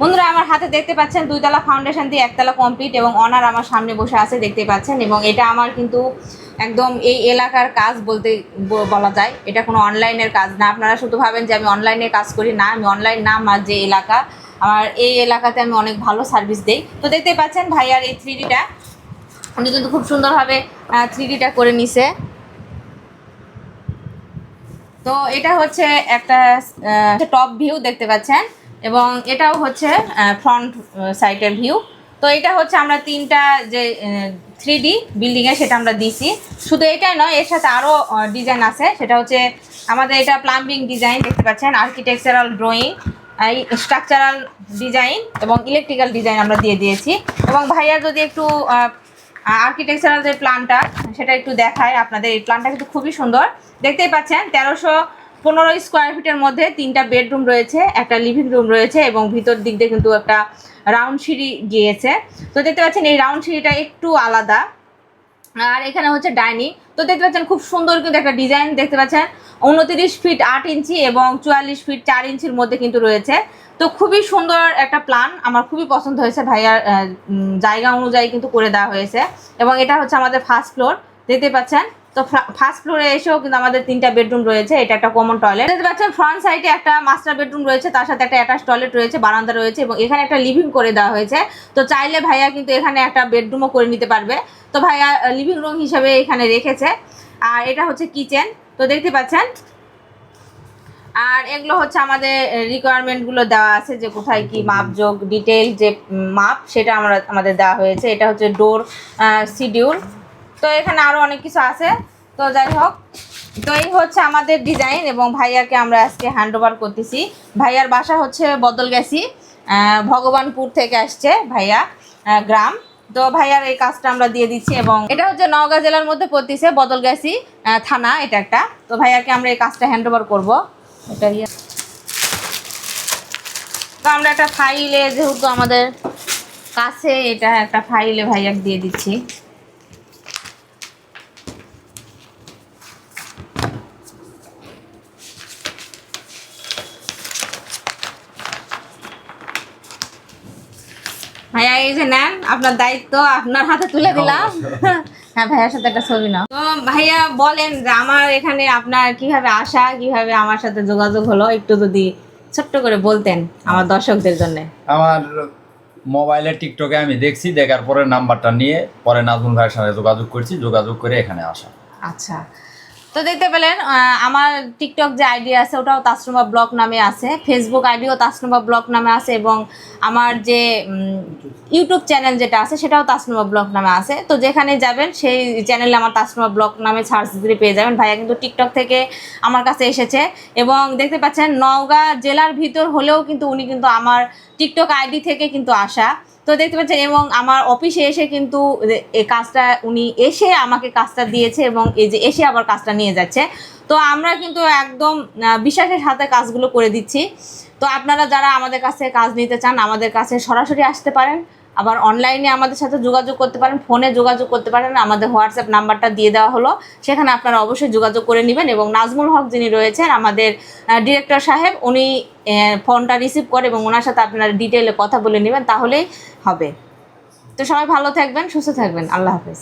বন্ধুরা, আমার হাতে দেখতে পাচ্ছেন দুইতলা ফাউন্ডেশন দিয়ে একতলা কমপ্লিট এবং অনার আমার সামনে বসে আছে, দেখতে পাচ্ছেন। এবং এটা আমার কিন্তু একদম এই এলাকার কাজ বলতে বলা যায়। এটা কোনো অনলাইনের কাজ না। আপনারা শুধু ভাবেন যে আমি অনলাইনে কাজ করি। না, আমি অনলাইন না, আমার যে এলাকা, আমার এই এলাকাতে আমি অনেক ভালো সার্ভিস দেই। তো দেখতে পাচ্ছেন ভাইয়ার এই থ্রি ডিটা উনি কিন্তু খুব সুন্দরভাবে থ্রি ডিটা করে নিছে। তো এটা হচ্ছে একটা টপ ভিউ দেখতে পাচ্ছেন। এবং এটাও হচ্ছে ফ্রন্ট সাইডের ভিউ তো এটা হচ্ছে আমরা তিনটা যে থ্রি ডি বিল্ডিংয়ে সেটা আমরা দিছি। শুধু এটাই নয়, এর সাথে আরও ডিজাইন আছে। সেটা হচ্ছে আমাদের এটা প্লাম্বিং ডিজাইন দেখতে পাচ্ছেন আর্কিটেকচারাল ড্রয়িং এই স্ট্রাকচারাল ডিজাইন এবং ইলেকট্রিক্যাল ডিজাইন আমরা দিয়ে দিয়েছি। এবং ভাইয়া যদি একটু আর্কিটেকচারাল যে প্ল্যানটা সেটা একটু দেখায় আপনাদের। এই প্ল্যানটা কিন্তু খুবই সুন্দর। দেখতেই পাচ্ছেন, তেরোশো পনেরো স্কোয়ার ফিটের মধ্যে তিনটা বেডরুম রয়েছে, একটা লিভিং রুম রয়েছে এবং ভিতর দিক দিয়ে কিন্তু একটা রাউন্ড সিঁড়ি গিয়েছে। তো দেখতে পাচ্ছেন এই রাউন্ড সিঁড়িটা একটু আলাদা। আর এখানে হচ্ছে ডাইনিং। তো দেখতে পাচ্ছেন খুব সুন্দর কিন্তু একটা ডিজাইন দেখতে পাচ্ছেন। উনত্রিশ ফিট আট ইঞ্চি এবং চুয়াল্লিশ ফিট চার ইঞ্চির মধ্যে কিন্তু রয়েছে। তো খুবই সুন্দর একটা প্ল্যান আমার খুবই পছন্দ হয়েছে ভাইয়ার জায়গা অনুযায়ী কিন্তু করে দেওয়া হয়েছে। এবং এটা হচ্ছে আমাদের ফার্স্ট ফ্লোর দেখতে পাচ্ছেন তো ফার্স্ট ফ্লোরে এসেও কিন্তু আমাদের তিনটা বেডরুম রয়েছে, এটা একটা কমন টয়লেট দেখতে পাচ্ছেন ফ্রন্ট সাইডে একটা মাস্টার বেডরুম রয়েছে, তার সাথে একটা অ্যাটাচ টয়লেট রয়েছে, বারান্দা রয়েছে এবং এখানে একটা লিভিং করে দেওয়া হয়েছে। তো চাইলে ভাইয়া কিন্তু এখানে একটা বেডরুমও করে নিতে পারবে। তো ভাইয়া লিভিং রুম হিসাবে এখানে রেখেছে। আর এটা হচ্ছে কিচেন তো দেখতে পাচ্ছেন, আর এগুলো হচ্ছে আমাদের রিকোয়ারমেন্টগুলো দেওয়া আছে যে কোথায় কি মাপযোগ ডিটেল যে মাপ, সেটা আমরা, আমাদের দেওয়া হয়েছে। এটা হচ্ছে ডোর শিডিউল তো এখানে আরও অনেক কিছু আছে। তো যাই হোক তো এই হচ্ছে আমাদের ডিজাইন এবং ভাইয়াকে আমরা আজকে হ্যান্ড ওভার করতেছি। ভাইয়ার বাসা হচ্ছে বদলগাছি আহ, ভগবানপুর থেকে আসছে ভাইয়া গ্রাম। তো ভাইয়ার এই কাজটা আমরা দিয়ে দিচ্ছি এবং এটা হচ্ছে নওগাঁ জেলার মধ্যে পড়তেছে বদলগাছি থানা এটা একটা। তো ভাইয়াকে আমরা এই কাজটা হ্যান্ড ওভার করব। এটা ইয়ে। তো আমরা একটা ফাইলে যেহেতু আমাদের কাছে এটা একটা ফাইলে ভাইয়াকে দিয়ে দিচ্ছি। ভাইয়া এই যে নেন আপনার দায়িত্ব আপনার হাতে তুলে দিলাম। হ্যাঁ ভাইয়ার সাথে একটা ছবি নাও। তো ভাইয়া বলেন যে আমার এখানে আপনার কীভাবে আসা কীভাবে আমার সাথে যোগাযোগ হলো একটু যদি ছোট্ট করে বলতেন আমার দর্শকদের জন্য। আমার মোবাইলে টিকটকে আমি দেখছি দেখার পরে নাম্বারটা নিয়ে পরে নাজমুল ভাইয়ের সাথে যোগাযোগ করছি যোগাযোগ করে এখানে আসা। আচ্ছা। তো দেখতে পেলেন আমার টিকটক যে আইডি আছে, ওটাও তাসরুমা ব্লগ নামে আছে। ফেসবুক আইডিও তাসরুমা ব্লগ নামে আছে এবং আমার যে ইউটিউব চ্যানেল যেটা আছে, সেটাও তাসরুমা ব্লগ নামে আছে। তো যেখানে যাবেন, সেই চ্যানেলে আমার তাসরুমা ব্লগ নামে সার্চ দিলে পেয়ে যাবেন। ভাইয়া কিন্তু টিকটক থেকে আমার কাছে এসেছে এবং দেখতে পাচ্ছেন, নওগাঁ জেলার ভিতর হলেও কিন্তু উনি কিন্তু আমার টিকটক আইডি থেকে কিন্তু আসা। তো দেখতে পাচ্ছেন, এবং আমার অফিসে এসে কিন্তু এই কাজটা, উনি এসে আমাকে কাজটা দিয়েছে এবং এই যে এসে আবার কাজটা নিয়ে যাচ্ছে। তো আমরা কিন্তু একদম বিশ্বাসের সাথে কাজগুলো করে দিচ্ছি। তো আপনারা যারা আমাদের কাছে কাজ নিতে চান, আমাদের কাছে সরাসরি আসতে পারেন। আবার অনলাইনে আমাদের সাথে যোগাযোগ করতে পারেন ফোনে যোগাযোগ করতে পারেন। আমাদের হোয়াটসঅ্যাপ নাম্বারটা দিয়ে দেওয়া হলো। সেখানে আপনারা অবশ্যই যোগাযোগ করে নেবেন এবং নাজমুল হক যিনি রয়েছেন, আমাদের ডিরেক্টর সাহেব, উনি ফোনটা রিসিভ করে এবং ওনার সাথে আপনারা ডিটেলে কথা বলে নেবেন, তাহলেই হবে। তো সবাই ভালো থাকবেন, সুস্থ থাকবেন। আল্লাহ হাফেজ।